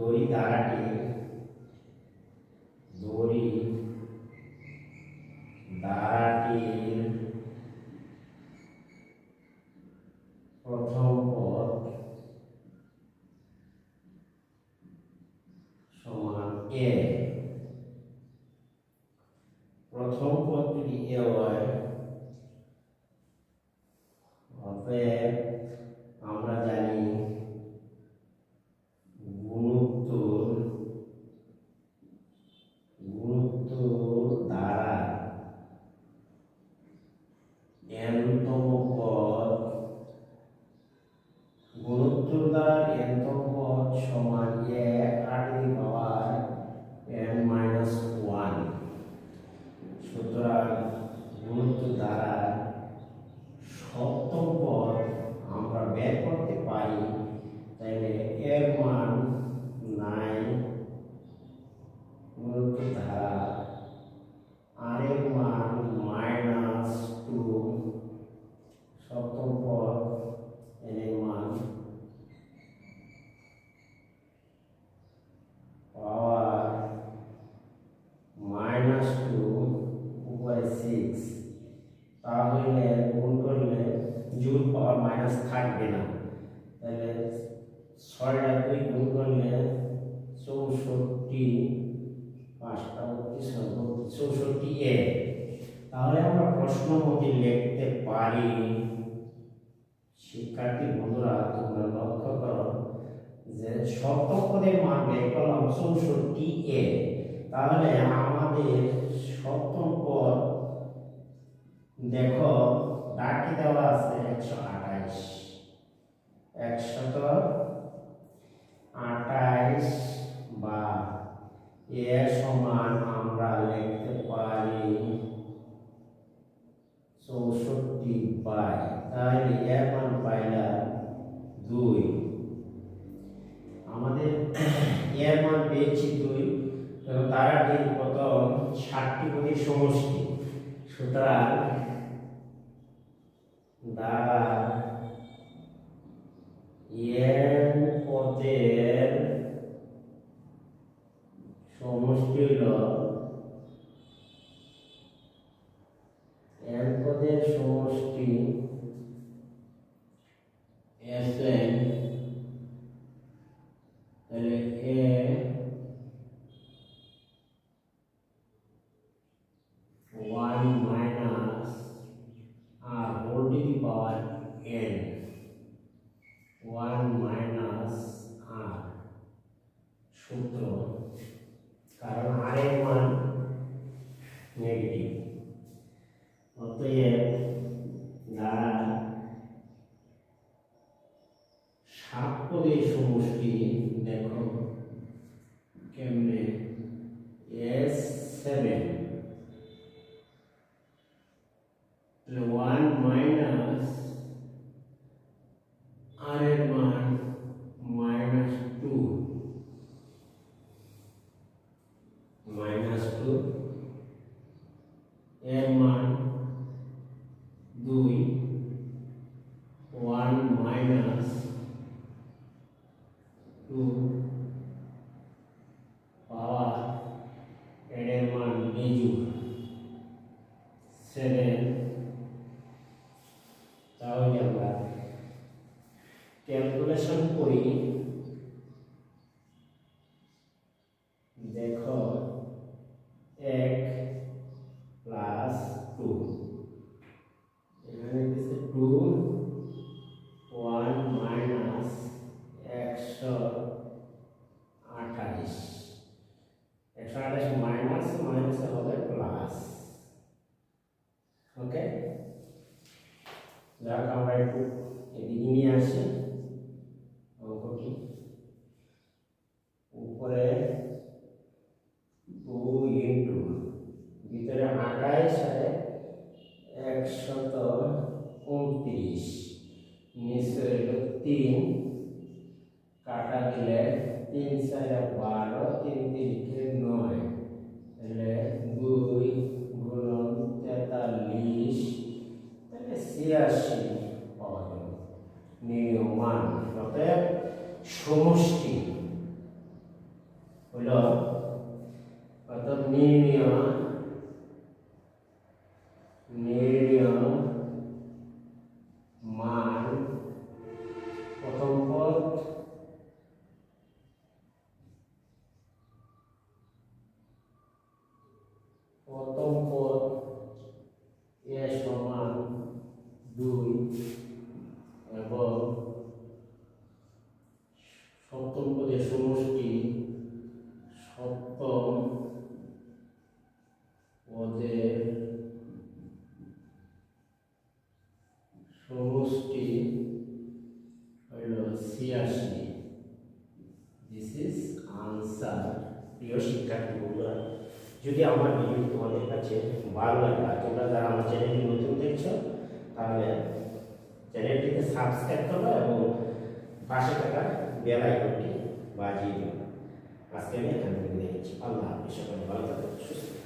দড়ি দ্বারাটি দড়ি দ্বারাটির প্রথম পদ সমান এ প্রথম পদ যদি এ হয় অতএব তাহলে গুণ করলে জুল পাওয়ার মাইনাস থাকবে না। তাহলে ছয়টা দুই গুণ করলে চৌষট্টি, পাঁচটা চৌষট্টি এ। তাহলে আমরা প্রশ্ন লিখতে পারি। শিক্ষার্থী বন্ধুরা, তোমরা লক্ষ্য করো যে সপ্তম পদের মান বের করলাম চৌষট্টি এ। তাহলে আমাদের সপ্তম পদ দেখো ডাকি দেওয়া আছে একশো আঠাইশ। একশত আঠাইশ বা এ সমান আমরা লিখতে পারি চৌষট্টি বাই তাহলে এর মান পাইলাম দুই। আমাদের এর মান পেয়েছি দুই। তারা প্রথম ষাটটি কোটি সমষ্টি। সুতরাং দ্বারা এন পদের সমষ্টি হল এন পদের সমষ্টি minus R whole to the power N one minus R সূত্র কারণ আর এর মান নেগেটিভ অতএব দ্বারা সাত পদের সমষ্টি দেখো কেমনে S seven one minus R এর মান মাইনাস টু মাইনাস টু এর মান দুই ওয়ান মাইনাস টু পাওয়ার এর মান মেজুর সেভেন তাহলে আমরা ক্যালকুলেশন করি। দেখো, এক প্লাস টু। এখানে দিচ্ছে টু, ওয়ান মাইনাস একশো আঠাইশ। একশো আঠাইশ মাইনাস, মাইনাসে হবে প্লাস। ওকে? যাক, আমরা একটু তিন কাটা গেলে তিন চারে বারো তিন তিরিখে নয়। তাহলে দুই গুণন তেতাল্লিশ, তাহলে ছিয়াশি পাওয়া গেল নিয়মান অতএব সমষ্টি হল অর্থাৎ নির্ণয় নির্ণয় প্রথম পদ এ সমান দুই এবং সপ্তম পদের সমষ্টি সপ্তম পদের সমষ্টি হইল ছিয়াশি। দিস ইজ আনসার প্রিয় শিক্ষার্থী বন্ধুরা যদি আমার ভিডিও তোমাদের কাছে ভালো লাগে আর তোমরা যারা আমার চ্যানেলটি নতুন দেখছ, তাহলে চ্যানেলটিকে সাবস্ক্রাইব করো এবং পাশে থাকা বেল আইকনটি বাজিয়ে দিও। আজকে আমি এখান থেকে দেখছি আল্লাহ সকলে ভালো থাকো, সুস্থ।